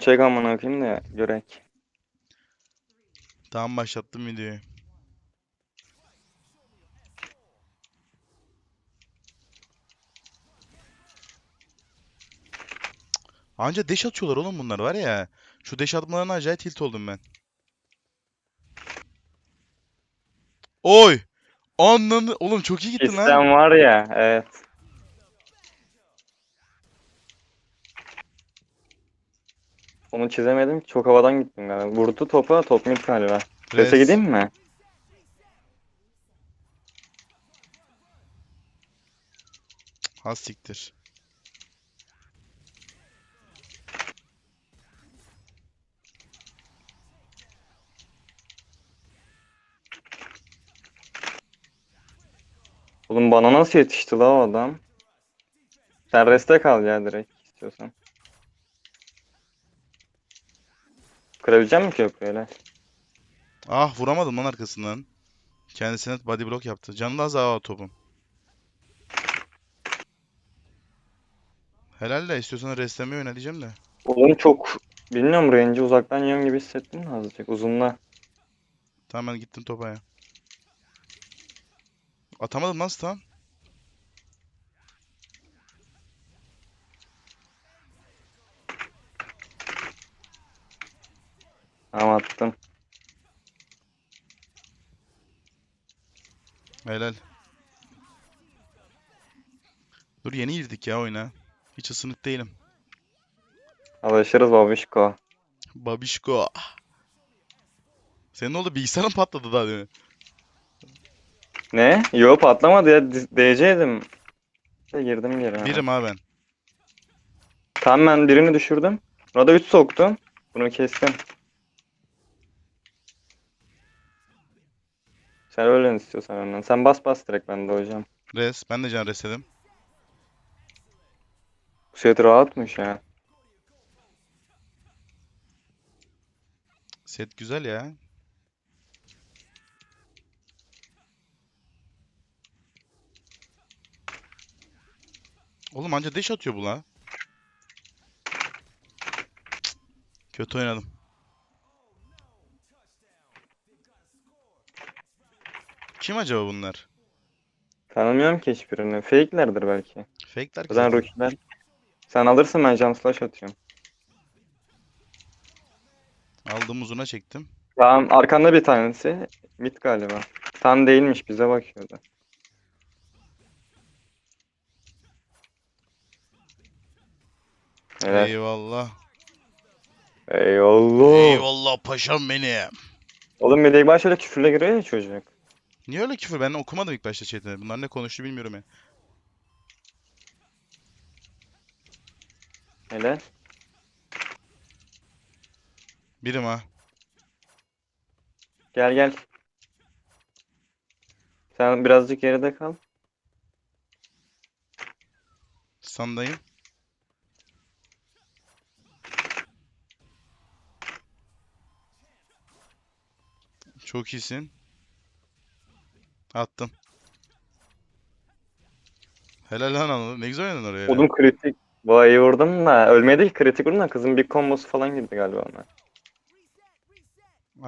Çek amına koyayım da görek. Tamam başlattım videoyu. Anca deş atıyorlar oğlum bunlar var ya. Şu deş atmalarına acayip tilt oldum ben. Oy! Ananı... Oğlum çok iyi gittin lan. İstem var ya evet. Onu çizemedim. Çok havadan gittim galiba. Vurdu topa. Top mid galiba. Rese Res. gideyim mi? Ha siktir. Oğlum bana nasıl yetişti la o adam? Sen reste kal ya direkt istiyorsan. Kırabilecek misin ki öyle? Ah vuramadım lan arkasından. Kendisine body block yaptı. Canı da az daha topun. Helal de istiyorsan restlemeye oyna diyeceğim de. Oğlum çok bilmiyorum range'i uzaktan yiyorum gibi hissettim de azıcık uzunla. Tamam ben gittim topa ya. Atamadım lan stun. Tamam attım. Helal. Dur yeni girdik ya oyuna. Hiç ısınık değilim. Alışırız babişko. Babişko. Senin ne oldu? Bilgisayarın patladı daha demin. Ne? Yo patlamadı ya. DC'ydim. Girdim geri. Birim ha ben. Tamam ben birini düşürdüm. Buna da 3 soktum. Bunu kestim. Sen öyle istiyorsan önden. Sen bas bas direkt ben de hocam. Res. Ben de can resledim. Bu set rahatmış ya. Set güzel ya. Oğlum anca deş atıyor bu la. Kötü oynadım. Kim acaba bunlar? Tanımıyorum ki hiçbirini. Fake'lerdir belki. Fake'ler ki Zaten rookie'ler. Sen alırsın ben jump slash atıyorum. Aldım uzuna çektim. Tamam arkanda bir tanesi. Mid galiba. Tam değilmiş bize bakıyordu. Evet. Eyvallah. Eyvallah. Eyvallah paşam benim. Oğlum bir de ilk başta öyle küfürle giriyor ya çocuk. Niye öyle küfür? Ben okumadım ilk başta chat'te. Bunlar ne konuştu bilmiyorum ya. Helal. Birim ha. Gel gel. Sen birazcık geride kal. Sandayım. Çok iyisin. Attım. Helal lan Anıl. Ne güzel oynadın oraya. Oğlum kritik. Vay vurdum da. Ölmeye değil kritik vurdum da kızın bir kombosu falan girdi galiba ona.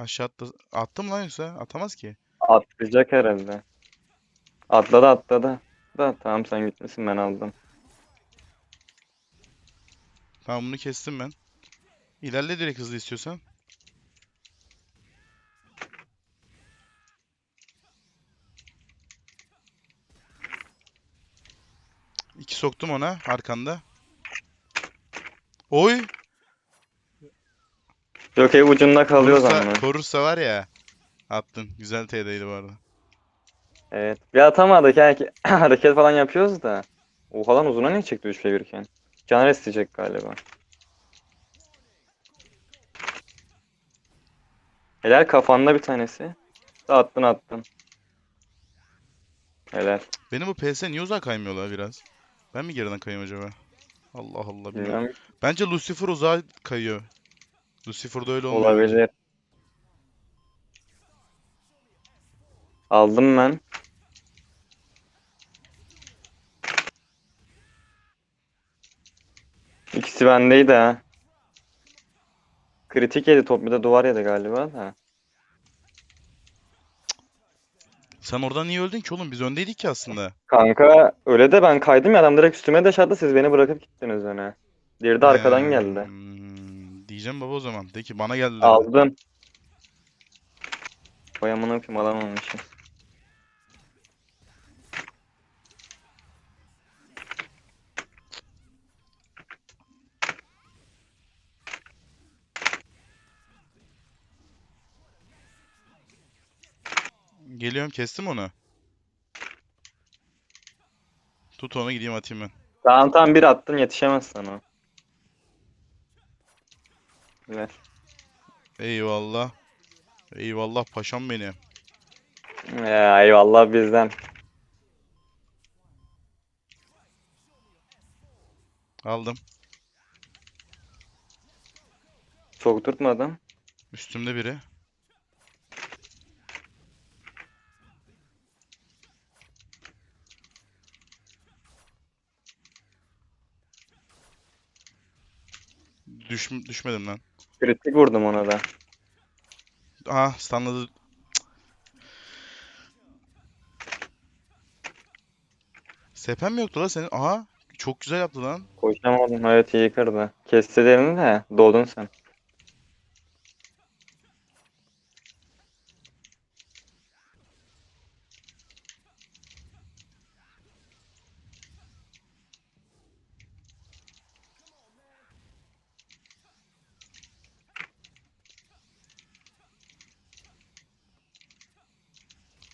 Aşağı attı. Attım lan yoksa. Atamaz ki. Atlayacak herhalde. Atladı atladı. Da tamam sen gitmesin ben aldım. Tamam bunu kestim ben. İlerle direkt hızlı istiyorsan. Soktum ona arkanda. Oy! Yok ev ucunda kalıyor Korursa, zaman. korursa var ya. Attın. Güzel TD'ydi bu arada. Evet. Bir atamadık yani ki hareket falan yapıyoruz da. Oha lan uzuna niye çekti 3 v 1 iken? Caner isteyecek galiba. Helal kafanda bir tanesi. Attın attın. Helal. Benim bu PS niye uzağa kaymıyor la biraz? Ben mi geriden kayıyorum acaba? Allah Allah bilmiyorum. Bilmem. Bence Lucifer uzağa kayıyor. Lucifer'da öyle olmuyor. Olabilir. Aldım ben. İkisi bendeydi ha. Kritik yedi top bir de duvar yedi galiba da. Sen oradan niye öldün ki oğlum? Biz öndeydik ki aslında. Kanka öyle de ben kaydım ya adam direkt üstüme de attı siz beni bırakıp gittiniz öne. Diğeri de arkadan geldi. Hmm, diyeceğim baba o zaman. De ki bana geldi. Aldım. Amına koyayım alamamışım. Geliyorum kestim onu. Tut onu gideyim atayım ben. Tamam tamam bir attın yetişemez sana. Ver. Eyvallah. Eyvallah paşam benim. Ya, eyvallah bizden. Aldım. Çok tutmadım. Üstümde biri. Düş, düşmedim lan. Kritik vurdum ona da. Aha. Sepen mi yoktu lan senin? Aha çok güzel yaptı lan. Koşamadım. Evet iyi kırdı. Kesti derini de doğdun sen.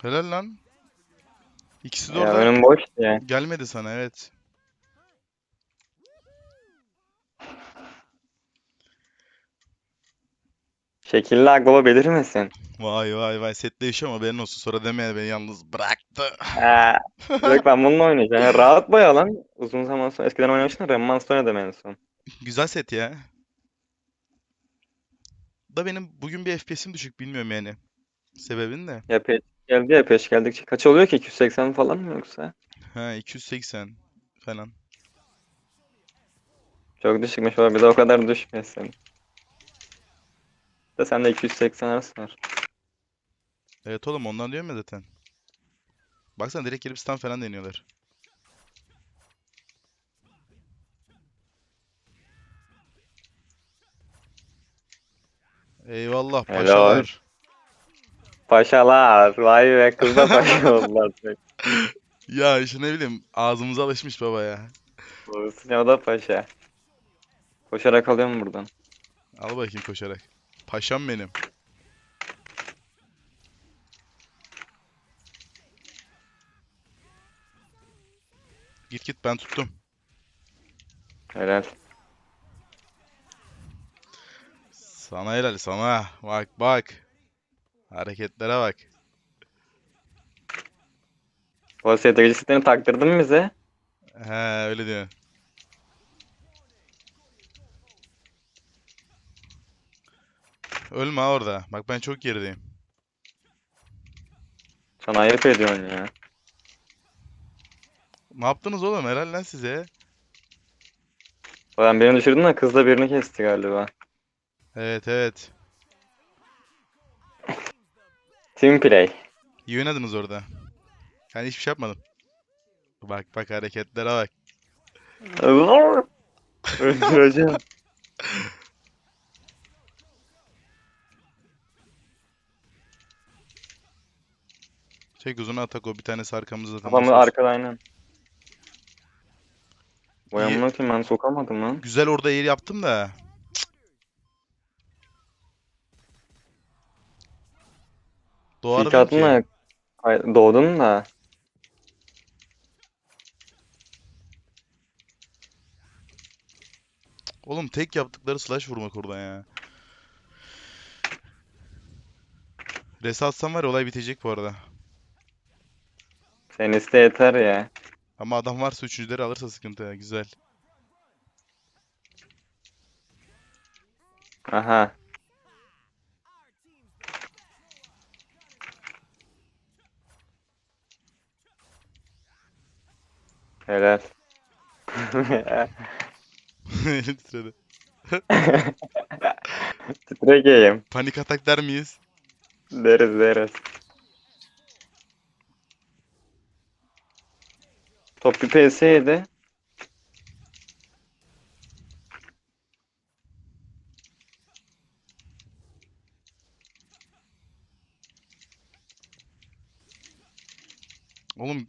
Helal lan. İkisi de Ya orada. önüm boş ya. Gelmedi sana evet. Şekilli akbaba belirmesin. Vay vay vay set değişiyor ama haberin olsun sonra demeye beni yalnız bıraktı. Eee. Direkt ben bununla oynayacağım. Yani rahat bayağı lan. Uzun zaman sonra eskiden oynamıştım. Remmans oynadım en son. Güzel set ya. Da benim bugün bir FPS'im düşük bilmiyorum yani. Sebebini de. Ya peş geldi ya peş geldikçe. Kaç oluyor ki? 280 falan mı yoksa? Ha 280 falan. Çok düşükmüş olabilir. De o kadar düşmesin. Da sende 280 arası var. Evet oğlum ondan diyorum ya zaten. Baksana direkt gelip stun falan deniyorlar. Eyvallah Helal. paşalar. Paşalar. Vay be kız da paşa oldular. Ya işte ne bileyim ağzımıza alışmış baba ya. Olsun ya da paşa. Koşarak alıyorum buradan. Al bakayım koşarak. Paşam benim. Git git ben tuttum. Helal. Sana helal sana. Bak bak. Hareketlere bak. O strateji setini taktırdın mı bize? He öyle diyor. Ölme ha orada. Bak ben çok gerideyim. Sana ayıp ediyorsun ya. Ne yaptınız oğlum? Helal lan size. Ben birini düşürdüm de kız da birini kesti galiba. Evet evet. Team play. İyi oynadınız orada. Ben hiçbir şey yapmadım. Bak bak hareketlere bak. Öldüreceğim. Çek uzun atak o bir tanesi arkamızda zaten. Kafamı boş ver. arkada aynen. Vay İyi. amına koyayım ben sokamadım lan. Güzel orada yer yaptım da. İlk Doğardım ki. Ay, doğdun da. Oğlum tek yaptıkları slash vurmak orada ya. Res atsam var ya olay bitecek bu arada. Senin iste yeter ya. Ama adam varsa üçüncüleri alırsa sıkıntı ya. Güzel. Aha. Helal. Titredi. Game. Panik atak der miyiz? Deriz deriz. Top bir PS yedi. Oğlum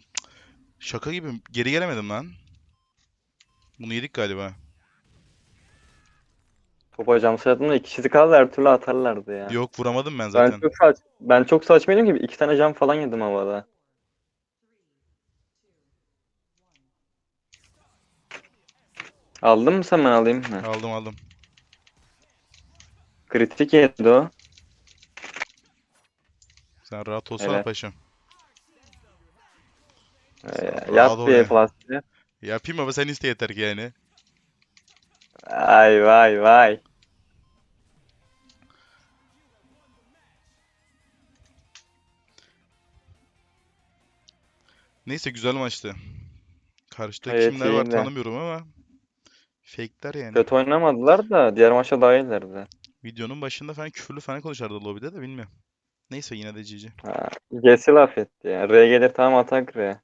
şaka gibi geri gelemedim lan. Bunu yedik galiba. Topa cam saydım da iki kişi kaldı her türlü atarlardı ya. Yok vuramadım ben Ben zaten. çok saç ben çok saçmaydım gibi iki tane cam falan yedim havada. Aldın mı sen ben alayım mı? Aldım aldım. Kritik yedi o. Sen rahat olsana Evet. paşam. Ee, ol bir ya. plastik. Yapayım ama sen iste yeter ki yani. Ay vay vay. Neyse güzel maçtı. Karşıda Evet, kimler var iyiydi. tanımıyorum ama fake'ler yani. Kötü oynamadılar da diğer maçta daha iyilerdi. Videonun başında falan küfürlü falan konuşardı lobide de bilmiyorum. Neyse yine de GG. Ha, Gesi laf etti ya. R gelir tamam atak R.